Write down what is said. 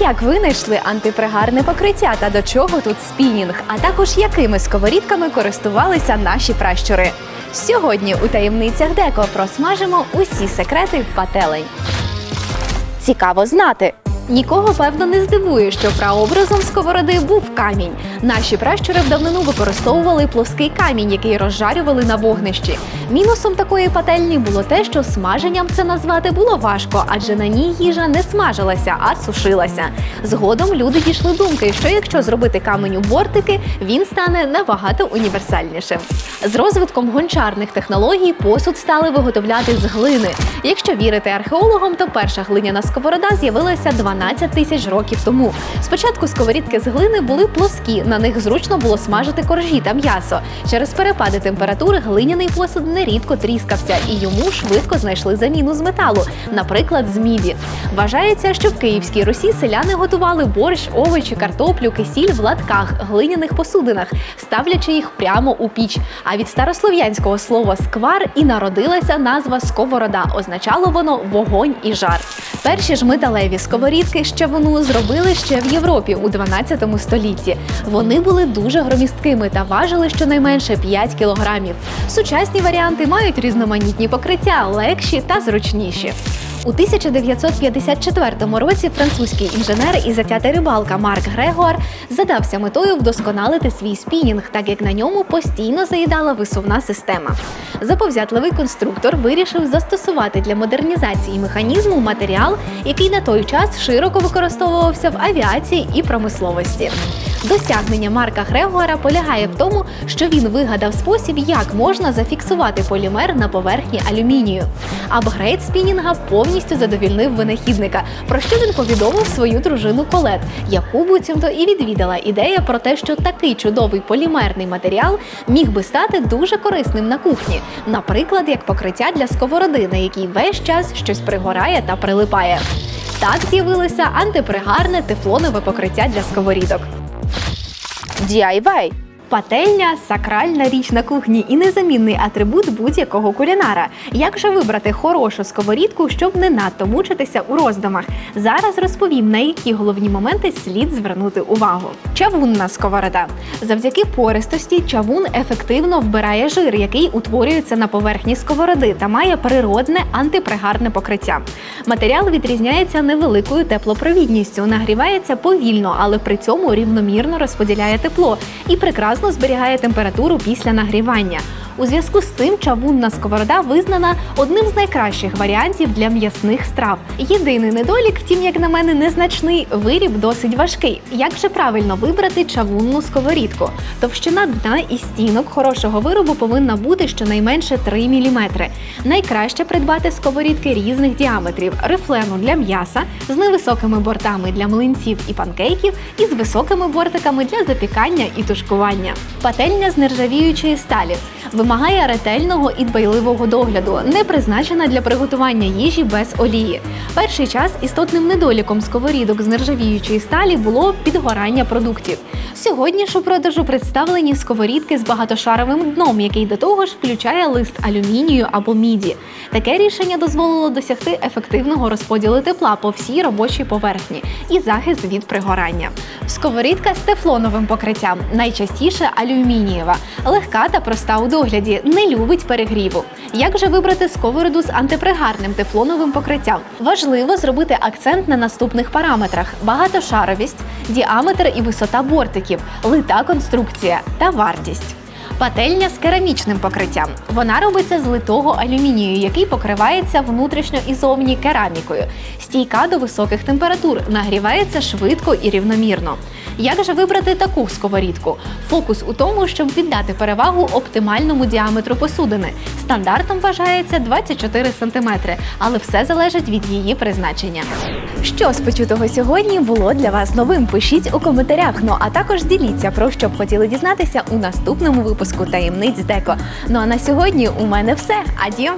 Як винайшли антипригарне покриття та до чого тут спінінг, а також якими сковорідками користувалися наші пращури. Сьогодні у таємницях Деко просмажимо усі секрети пателень. Цікаво знати. Нікого певно не здивує, що прообразом сковороди був камінь. Наші пращури в давнину використовували плоский камінь, який розжарювали на вогнищі. Мінусом такої пательні було те, що смаженням це назвати було важко, адже на ній їжа не смажилася, а сушилася. Згодом люди дійшли думки, що якщо зробити каменю бортики, він стане набагато універсальнішим. З розвитком гончарних технологій посуд стали виготовляти з глини. Якщо вірити археологам, то перша глиняна сковорода з'явилася 12 тисяч років тому. Спочатку сковорідки з глини були плоскі, на них зручно було смажити коржі та м'ясо. Через перепади температури глиняний посуд нерідко тріскався, і йому швидко знайшли заміну з металу, наприклад, з міді. Вважається, що в Київській Русі селяни готували борщ, овочі, картоплю, кисіль в латках, глиняних посудинах, ставлячи їх прямо у піч. А від старослов'янського слова сквар і народилася назва сковорода. Означало воно вогонь і жар. Перші ж металеві сковорідки з чавуну зробили ще в Європі у 12 столітті. Вони були дуже громісткими та важили щонайменше 5 кілограмів. Сучасні варіанти мають різноманітні покриття, легші та зручніші. У 1954 році французький інженер і затята рибалка Марк Грегуар задався метою вдосконалити свій спінінг, так як на ньому постійно заїдала висувна система. Заповзятливий конструктор вирішив застосувати для модернізації механізму матеріал, який на той час широко використовувався в авіації і промисловості. Досягнення Марка Грегуара полягає в тому, що він вигадав спосіб, як можна зафіксувати полімер на поверхні алюмінію. Апгрейд спінінга повністю задовільнив винахідника, про що він повідомив свою дружину Колет, яку буцімто і відвідала ідея про те, що такий чудовий полімерний матеріал міг би стати дуже корисним на кухні, наприклад, як покриття для сковороди, на якій весь час щось пригорає та прилипає. Так з'явилося антипригарне тефлонове покриття для сковорідок. DIY. Пательня сакральна річ на кухні і незамінний атрибут будь-якого кулінара. Як же вибрати хорошу сковорідку, щоб не надто мучитися у роздумах? Зараз розповім, на які головні моменти слід звернути увагу. Чавунна сковорода. Завдяки пористості чавун ефективно вбирає жир, який утворюється на поверхні сковороди та має природне антипригарне покриття. Матеріал відрізняється невеликою теплопровідністю, нагрівається повільно, але при цьому рівномірно розподіляє тепло і прекрасно зберігає температуру після нагрівання. У зв'язку з цим чавунна сковорода визнана одним з найкращих варіантів для м'ясних страв. Єдиний недолік, втім, як на мене, незначний виріб досить важкий. Як же правильно вибрати чавунну сковорідку? Товщина дна і стінок хорошого виробу повинна бути щонайменше 3 мм. Найкраще придбати сковорідки різних діаметрів, рифлену для м'яса, з невисокими бортами для млинців і панкейків, і з високими бортиками для запікання і тушкування. Пательня з нержавіючої сталі вимагає ретельного і дбайливого догляду, не призначена для приготування їжі без олії. Перший час істотним недоліком сковорідок з нержавіючої сталі було підгорання продуктів. Сьогодні ж у продажу представлені сковорідки з багатошаровим дном, який до того ж включає лист алюмінію або міді. Таке рішення дозволило досягти ефективного розподілу тепла по всій робочій поверхні і захист від пригорання. Сковорідка з тефлоновим покриттям, найчастіше алюмінієва, легка та проста у догляді, не любить перегріву. Як же вибрати сковороду з антипригарним тефлоновим покриттям? Важливо зробити акцент на наступних параметрах: багатошаровість, діаметр і висота бортиків, лита конструкція та вартість. Пательня з керамічним покриттям. Вона робиться з литого алюмінію, який покривається внутрішньо і зовні керамікою. Стійка до високих температур, нагрівається швидко і рівномірно. Як же вибрати таку сковорідку? Фокус у тому, щоб віддати перевагу оптимальному діаметру посудини. Стандартом вважається 24 см, але все залежить від її призначення. Що з почутого сьогодні було для вас новим? Пишіть у коментарях. Ну а також діліться про що б хотіли дізнатися у наступному випуску таємниць Деко. Ну а на сьогодні у мене все. Адіо!